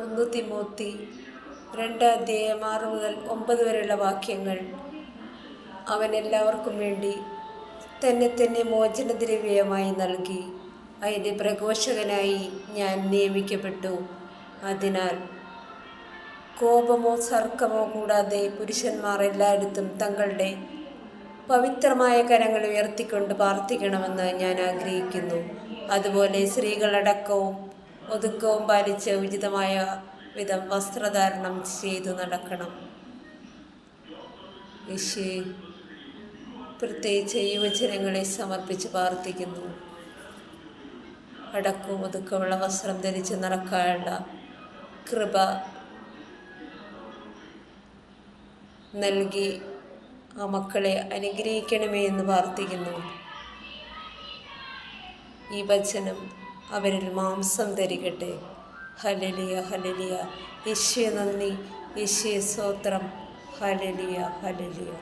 ഒന്ന് തിമോത്തി രണ്ട് അധ്യായം ആറ് മുതൽ ഒമ്പത് വരെയുള്ള വാക്യങ്ങൾ. അവൻ എല്ലാവർക്കും വേണ്ടി തന്നെ തന്നെ മോചനദ്രവ്യമായി നൽകി. അതിന്റെ പ്രഘോഷകനായി ഞാൻ നിയമിക്കപ്പെട്ടു. അതിനാൽ കോപമോ സർക്കമോ കൂടാതെ പുരുഷന്മാർ എല്ലായിടത്തും തങ്ങളുടെ പവിത്രമായ കരങ്ങൾ ഉയർത്തിക്കൊണ്ട് പ്രാർത്ഥിക്കണമെന്ന് ഞാൻ ആഗ്രഹിക്കുന്നു. അതുപോലെ സ്ത്രീകളടക്കവും ഒതുക്കവും പാലിച്ച് ഉചിതമായ വിധം വസ്ത്രധാരണം ചെയ്തു നടക്കണം. യേശുവെ പ്രത്യേകിച്ച് യുവജനങ്ങളെ സമർപ്പിച്ച് പ്രാർത്ഥിക്കുന്നു. അടക്കവും ഒതുക്കമുള്ള വസ്ത്രം ധരിച്ച് നടക്കാനുള്ള കൃപ നൽകി ആ മക്കളെ അനുഗ്രഹിക്കണമേ എന്ന് പ്രാർത്ഥിക്കുന്നു. ഈ വചനം അവരിൽ മാംസം ധരിക്കട്ടെ ഹലലിയ ഹലലിയ യേശുവെ നന്ദി. യേശുവെ സ്തോത്രം. ഹലലിയ ഹലലിയ